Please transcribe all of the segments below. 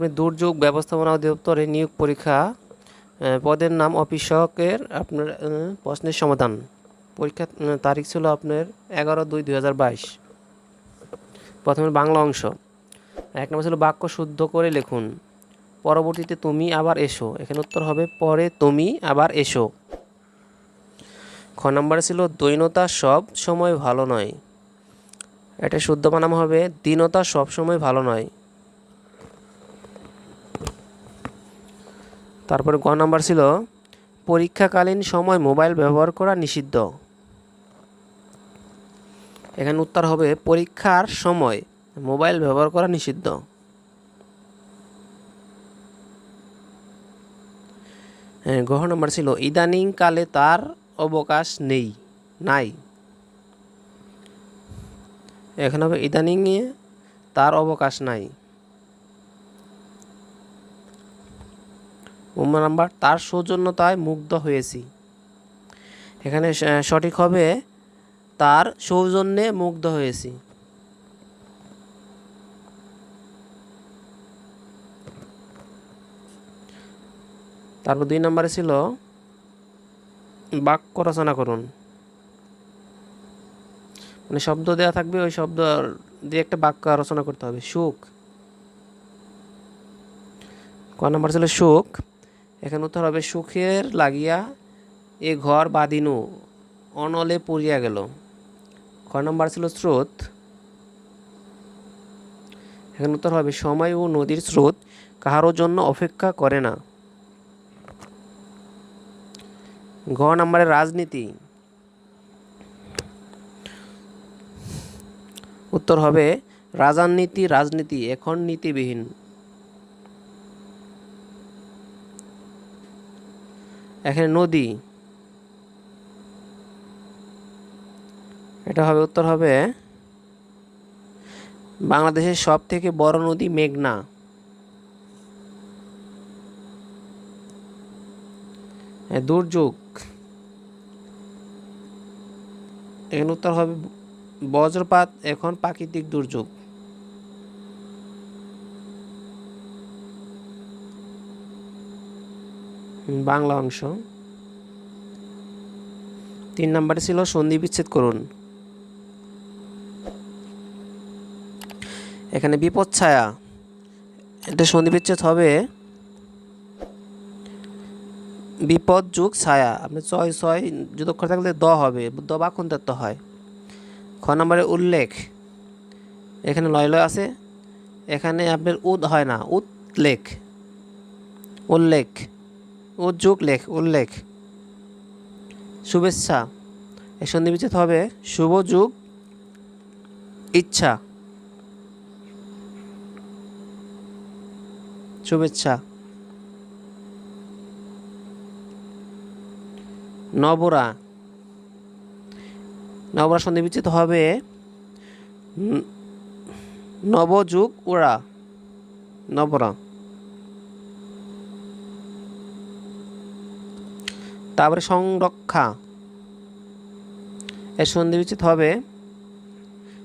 আপনি দুর্যোগ ব্যবস্থাপনা অধিদপ্তরে নিয়োগ পরীক্ষা পদের নাম অফিসকের আপনার প্রশ্নের সমাধান। পরীক্ষা তারিখ ছিল আপনার এগারো দুই দুই হাজার বাইশ। প্রথমে বাংলা অংশ। এক নম্বর ছিল বাক্য শুদ্ধ করে লিখুন। পরবর্তীতে তুমি আবার এসো। এখানে উত্তর হবে, পরে তুমি আবার এসো। খ নম্বরে ছিল দৈনতা সব সময় ভালো নয়। এটা শুদ্ধ বানাম হবে, দীনতা সব সময় ভালো নয়। তারপরে গ নাম্বার ছিল, পরীক্ষাকালীন সময় মোবাইল ব্যবহার করা নিষিদ্ধ। এখানে উত্তর হবে, পরীক্ষার সময় মোবাইল ব্যবহার করা নিষিদ্ধ। গ্রহ নাম্বার ছিল, ইদানিং কালে তার অবকাশ নেই, নাই। এখানে হবে, ইদানিংয়ে তার অবকাশ নাই। উম্মা নাম্বার, তার সৌজন্যতায় মুগ্ধ হয়েছি। এখানে সঠিক হবে, তার সৌজন্যে মুগ্ধ হয়েছি। তারপর দুই নম্বরে ছিল, বাক্য রচনা করুন। মানে শব্দ দেওয়া থাকবে, ওই শব্দ দিয়ে একটা বাক্য রচনা করতে হবে, সুখ। ক নম্বর ছিল সুখ। এখানে উত্তর হবে, সুখের লাগিয়া এ ঘর বাদিনু অনলে পড়িয়া গেল। খ নম্বর ছিল স্রোত। এখানে উত্তর হবে, সময় ও নদীর স্রোত কাহারও জন্য অপেক্ষা করে না। ঘ নম্বরে, রাজনীতি। উত্তর হবে, রাজার নীতি রাজনীতি, এখন নীতিবিহীন। এখানে নদী। এটা হবে উত্তর হবে বাংলাদেশের সব থেকে বড় নদী মেঘনা। দুর্যোগ। এখানে উত্তর হবে বজ্রপাত, এখন প্রাকৃতিক দুর্যোগ। বাংলা অংশ। তিন নম্বরে ছিল সন্ধি বিচ্ছেদ করুন। এখানে বিপদ ছায়া। এটা সন্ধি বিচ্ছেদ হবে বিপদ যুগ ছায়া। আপনি ছয় ছয় যুদ্ধ অক্ষর থাকলে দ হবে, দ বা কোনটার তো হয়। খ নম্বরে উল্লেখ। এখানে লয় লয় আছে। এখানে আপনার উদ হয় না উল্লেখ উল্লেখ। উদ্যোগ লেখ, উল্লেখ। শুভেচ্ছা। এর সন্ধি বিচ্ছেদ হবে, শুভ যুগ, ইচ্ছা। শুভেচ্ছা। নবরা। নবরা সন্ধি বিচ্ছেদ হবে নবযুগ ওরা নবরা। তারপরে সংরক্ষা। এর সন্ধি বিচ্ছেদ হবে।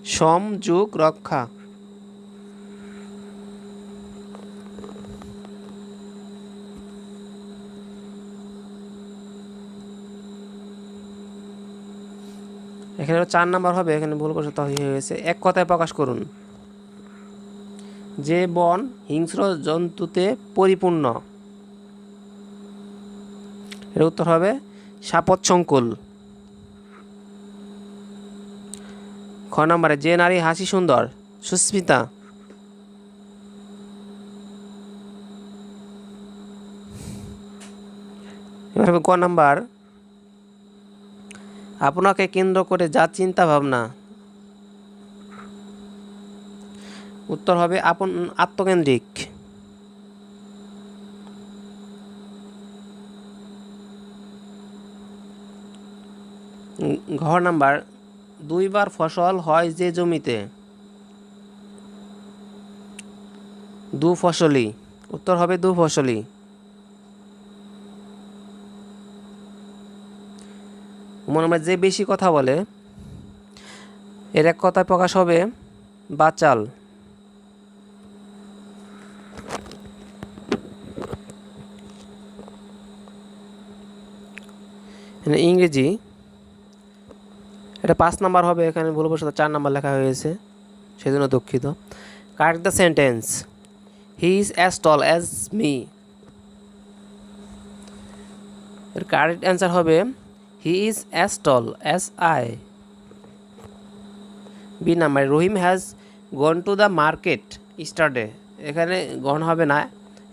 সম যুগ রক্ষা। এখানে চার নাম্বার হবে, এখানে ভুল বশত হয়ে গেছে। এক কথায় প্রকাশ করুন। যে বন হিংস্র জন্তুতে পরিপূর্ণ। এর উত্তর হবে সাপত সংকুল খ নম্বরে, যে নারী হাসি সুন্দর, সুস্মিতা। এবার হবে ক নাম্বার, আপনাকে কেন্দ্র করে যা চিন্তা ভাবনা। উত্তর হবে আপন আত্মকেন্দ্রিক। ঘর নাম্বার দুইবার ফসল হয় যে জমিতে? দু ফসলি। উত্তর হবে দু ফসলি। মনে হয় যে বেশি কথা বলে, এর এক কথায় প্রকাশ হবে, বাচাল। ইংরেজি এটা পাঁচ নাম্বার হবে, এখানে ভুলবশত চার নাম্বার লেখা হয়েছে, সেজন্য দুঃখিত। Correct the sentence he is as tall as me এর কারেক্ট অ্যান্সার হবে he is as tall as I B number, Rahim has gone to the market Saturday এখানে গন হবে না,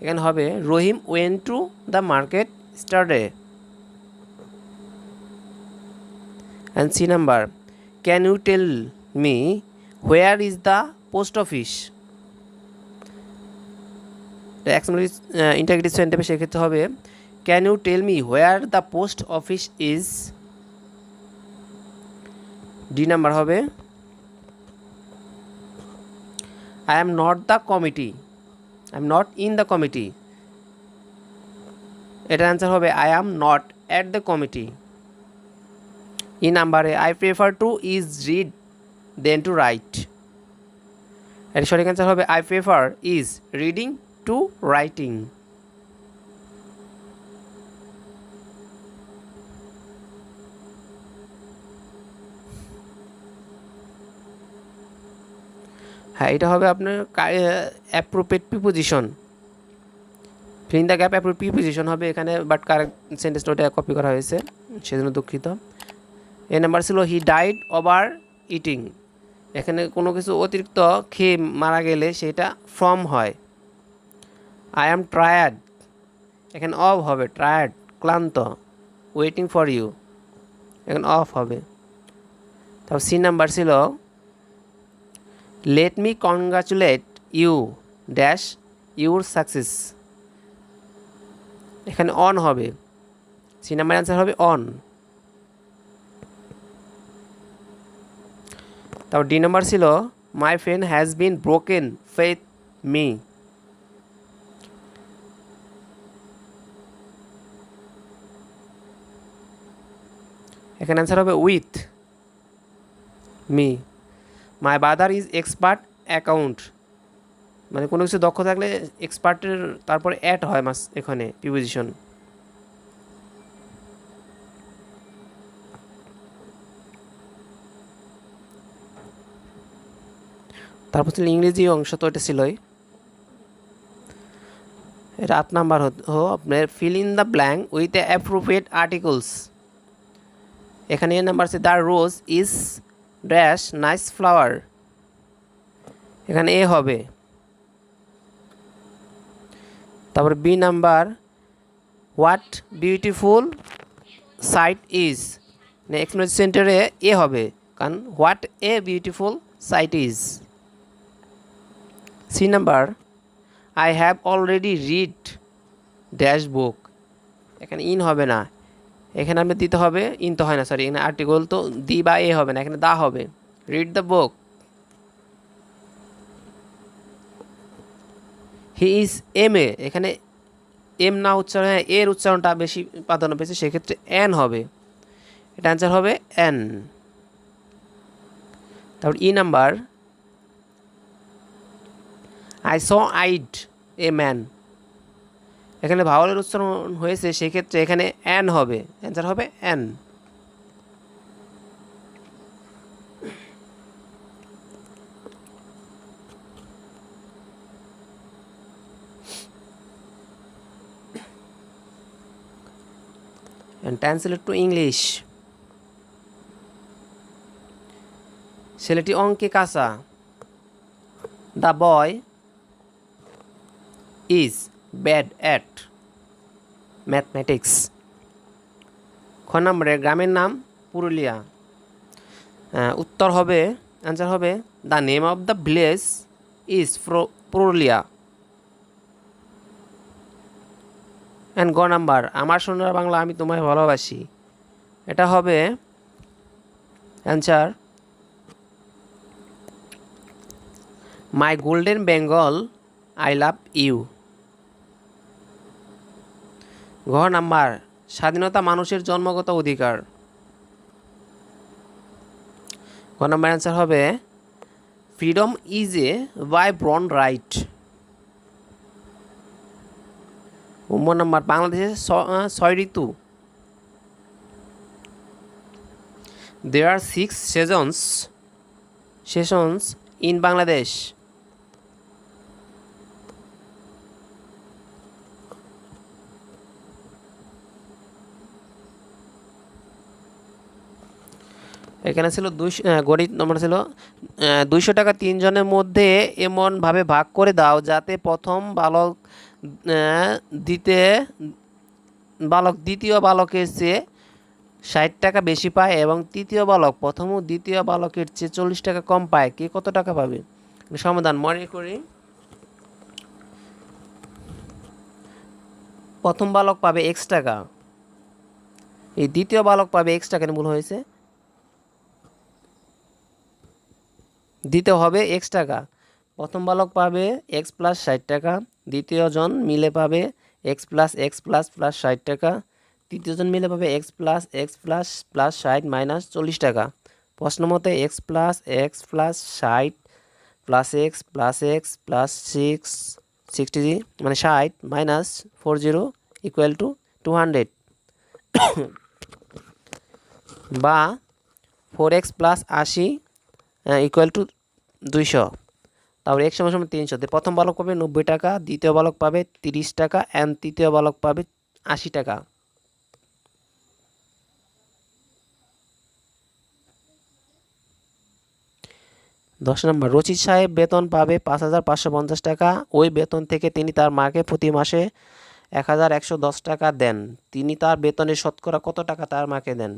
এখানে হবে, Rahim went to the market Saturday and C number can you tell me where is the post office interrogative সেন্টেন্সে সেক্ষেত্রে হবে। Can you tell me where the post office is D number হবে। I am not the committee I am not in the committee এটার answer হবে I am not at the committee E নাম্বারে I prefer to is read then to write এর সঠিক answer হবে I prefer is reading to writing হ্যাঁ এটা হবে আপনার appropriate preposition filling the gap appropriate preposition হবে এখানে বাট কারেক্ট সেন্টেন্সটা ওটা কপি করা হয়েছে, সেজন্য দুঃখিত। এ নাম্বার ছিল হি ডাইড ওভার ইটিং এখানে কোনো কিছু অতিরিক্ত খেয়ে মারা গেলে সেটা ফ্রম হয়। আই অ্যাম ট্রায়ার্ড এখানে অফ হবে ট্রায়ার্ড ক্লান্ত ওয়েটিং ফর ইউ এখানে অফ হবে। তারপর সি নাম্বার ছিল let me congratulate you dash your success এখানে অন হবে। সি নাম্বার অ্যান্সার হবে অন তারপর ডি নাম্বার ছিল my friend has been broken faith me এখানে অ্যান্সার হবে with me my brother is expert account মানে কোনো কিছু দক্ষ থাকলে এক্সপার্টের তারপরে অ্যাড হয় মাস এখানে প্রিপোজিশন তারপর ছিল ইংরেজি অংশ তো এটা ছিলই। এটা আট নাম্বার হো, আপনার fill in the blank with the appropriate articles এখানে এ নাম্বার আছে the rose is dash nice flower এখানে এ হবে। তারপর B number what beautiful sight is explanation সেন্টারে এ হবে, কারণ what a beautiful sight is C number I have already read dash book এখানে in হবে না। এখানে আপনি দিতে হবে ইন তো হয় না সরি এখানে আর্টিকল তো দি বা এ হবে না, এখানে দা হবে। Read the book he is M A এখানে এম না উচ্চারণ হ্যাঁ এর উচ্চারণটা বেশি প্রাধান্য পেয়েছে, সেক্ষেত্রে এন হবে। এটা অ্যান্সার হবে এন তারপর E number I saw eyed a man এখানে ভাওয়ালের উচ্চারণ হয়েছে, সেক্ষেত্রে এখানে অ্যান হবে। অ্যান্সার হবে অ্যান and to English ছেলেটি অঙ্কে কাঁচা। The boy is bad at mathematics খ নম্বরে গ্রামের নাম পুরুলিয়া। উত্তর হবে অ্যান্সার হবে the name of the village is Purulia and গ নাম্বার, আমার সোনার বাংলা আমি তোমায় ভালোবাসি। এটা হবে answer my golden Bengal I love you ঘ নাম্বার, স্বাধীনতা মানুষের জন্মগত অধিকার। ঘ নাম্বার অ্যান্সার হবে freedom is a by born right নম্বর, বাংলাদেশে ছয় ঋতু। There are six seasons seasons in Bangladesh. এখানে ছিল দুইশো গণিত নম্বর ছিল দুইশো টাকা তিনজনের মধ্যে এমনভাবে ভাগ করে দাও যাতে প্রথম বালক দিতে, বালক দ্বিতীয় বালকের চেয়ে ষাট টাকা বেশি পায় এবং তৃতীয় বালক প্রথম ও দ্বিতীয় বালকের চেয়ে চল্লিশ টাকা কম পায়। কে কত টাকা পাবে? সমাধান মনে করি। প্রথম বালক পাবে এক্স টাকা। এই দ্বিতীয় বালক পাবে এক্স টাকা ভুল হয়েছে দিতে হবে এক্স টাকা প্রথম বালক পাবে এক্স প্লাস ষাট টাকা দ্বিতীয় জন মিলে পাবে X plus X plus plus ষাট টাকা তৃতীয় জন মিলে পাবে X plus X plus plus ষাট মাইনাস চল্লিশ টাকা প্রশ্ন মতে এক্স প্লাস এক্স প্লাস ষাট plus X plus X plus six sixty মানে ষাট minus four zero equal to two hundred বা ফোর এক্স প্লাস আশি ইকুয়াল টু দুইশো। তারপরে এক সময় সময় তিনশো। প্রথম বালক পাবে নব্বই টাকা, দ্বিতীয় বালক পাবে তিরিশ টাকা অ্যান্ড তৃতীয় বালক পাবে আশি টাকা। দশ নম্বর, রচিত সাহেব বেতন পাবে পাঁচ হাজার পাঁচশো পঞ্চাশ টাকা। ওই বেতন থেকে তিনি তার মাকে প্রতি মাসে এক হাজার একশো দশ টাকা দেন। তিনি তার বেতনের শতকরা কত টাকা তার মাকে দেন?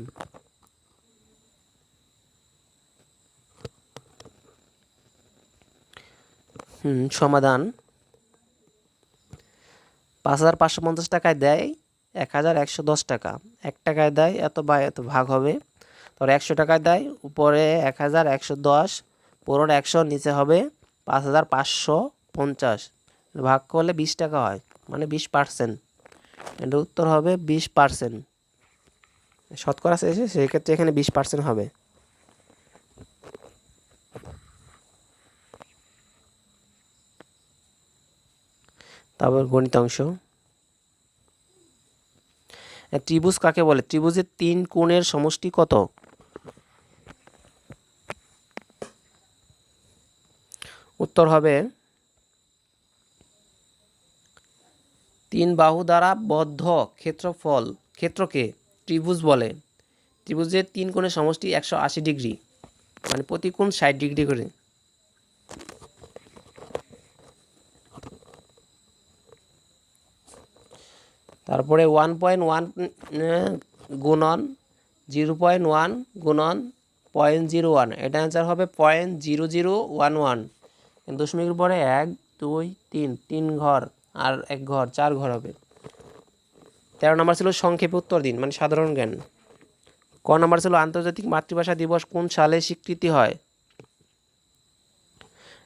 সমাধান। পাঁচ হাজার পাঁচশো পঞ্চাশ টাকায় দেয়, এক হাজার একশো দশ টাকা। এক টাকায় দেয়, এত বা এত ভাগ হবে। তারপর একশো টাকায় দেয়, উপরে এক হাজার একশো দশ পুরোর একশো, নিচে হবে পাঁচ হাজার পাঁচশো পঞ্চাশ। ভাগ করলে বিশ টাকা হয় মানে বিশ পার্সেন্ট। এটার উত্তর হবে বিশ পার্সেন্ট। শতকরা শেষে, সেক্ষেত্রে এখানে বিশ পার্সেন্ট হবে। তারপর গণিত অংশ ত্রিভুজ কাকে বলে? ত্রিভুজের তিন কোণের সমষ্টি কত? উত্তর হবে তিন বাহু দ্বারা বদ্ধ ক্ষেত্রফল, ক্ষেত্রকে ত্রিভুজ বলে। ত্রিভুজের তিন কোণের সমষ্টি একশো আশি ডিগ্রি মানে প্রতি কোণ ষাট ডিগ্রি করে। তারপরে ওয়ান পয়েন্ট ওয়ান গুণন, জিরো পয়েন্ট ওয়ান, গুণন, পয়েন্ট জিরো ওয়ান। এটা অ্যান্সার হবে point zero zero one one. দশমিকের পরে এক, দুই, তিন তিন ঘর আর এক ঘর, চার ঘর হবে। তেরো নম্বর ছিল সংক্ষেপে উত্তর দিন মানে সাধারণ জ্ঞান। ক নম্বর ছিল আন্তর্জাতিক মাতৃভাষা দিবস কোন সালে স্বীকৃতি হয়?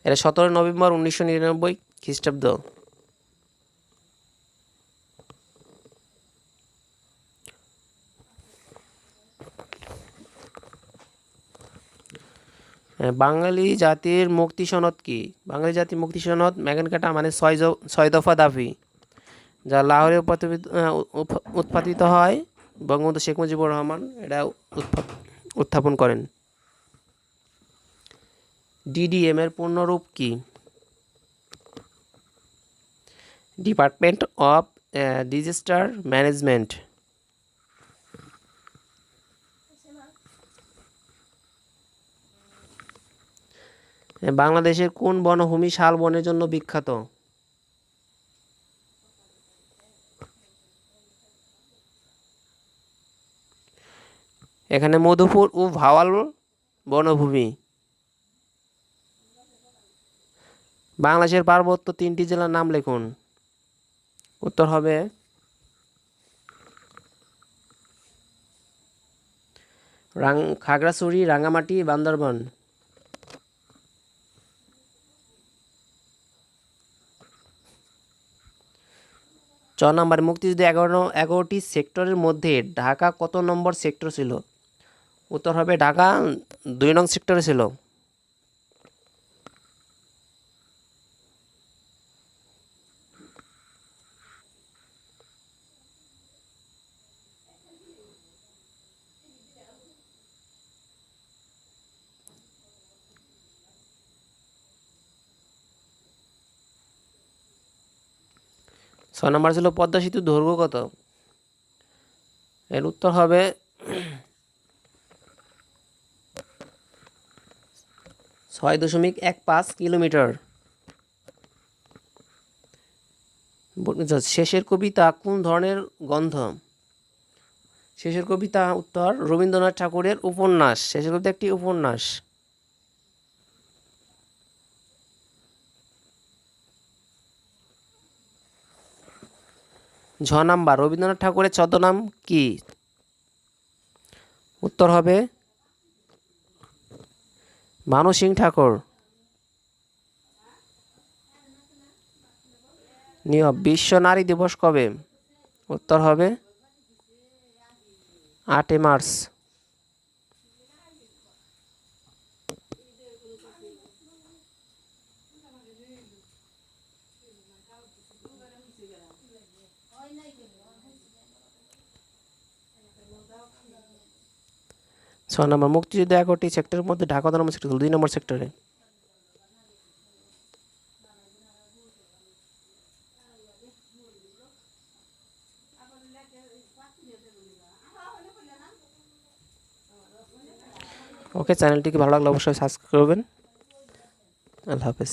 এটা সতেরো নভেম্বর উনিশশো নিরানব্বই খ্রিস্টাব্দ। বাঙালি জাতির মুক্তি সনদ কি? বাঙালি জাতির মুক্তি সনদ ম্যাগন কাটা মানে ছয় ছয় দফা দাবি, যা লাহোরে উৎপাদিত হয়। বঙ্গবন্ধু শেখ মুজিবুর রহমান এটা উত্থাপন করেন। ডিডিএম এর পূর্ণরূপ কি? ডিপার্টমেন্ট অফ ডিজাস্টার ম্যানেজমেন্ট বাংলাদেশের কোন বনভূমি শাল বনের জন্য বিখ্যাত? এখানে মধুপুর ও ভাওয়াল বনভূমি। বাংলাদেশের পার্বত্য তিনটি জেলার নাম লিখুন। উত্তর হবে খাগড়াছড়ি রাঙামাটি বান্দরবান। ছ নম্বর, মুক্তিযুদ্ধ এগারো, এগারোটি সেক্টরের মধ্যে ঢাকা কত নম্বর সেক্টর ছিল? উত্তর হবে ঢাকা, দুই নং সেক্টরে ছিল। ছয় নম্বর ছিল পদ্মা সেতুর দৈর্ঘ্য কত? এর উত্তর হবে ছয় দশমিক এক পাঁচ কিলোমিটার। শেষের কবিতা কোন ধরনের গন্ধ? শেষের কবিতা উত্তর রবীন্দ্রনাথ ঠাকুরের উপন্যাস। শেষের কবিতা একটি উপন্যাস। ঝ নাম্বার, রবীন্দ্রনাথ ঠাকুরের ছদ্মনাম কি? উত্তর হবে মানু সিং ঠাকুর। নিয়ম বিশ্ব নারী দিবস কবে? উত্তর হবে আটই মার্চ। ছয় নম্বর মুক্তিযুদ্ধ এগারোটি সেক্টরের মধ্যে ঢাকা নম্বর সেক্টর দুই নম্বর সেক্টরে ওকে চ্যানেলটিকে ভালো লাগলে অবশ্যই সাবস্ক্রাইব করবেন। আল্লাহ হাফেজ।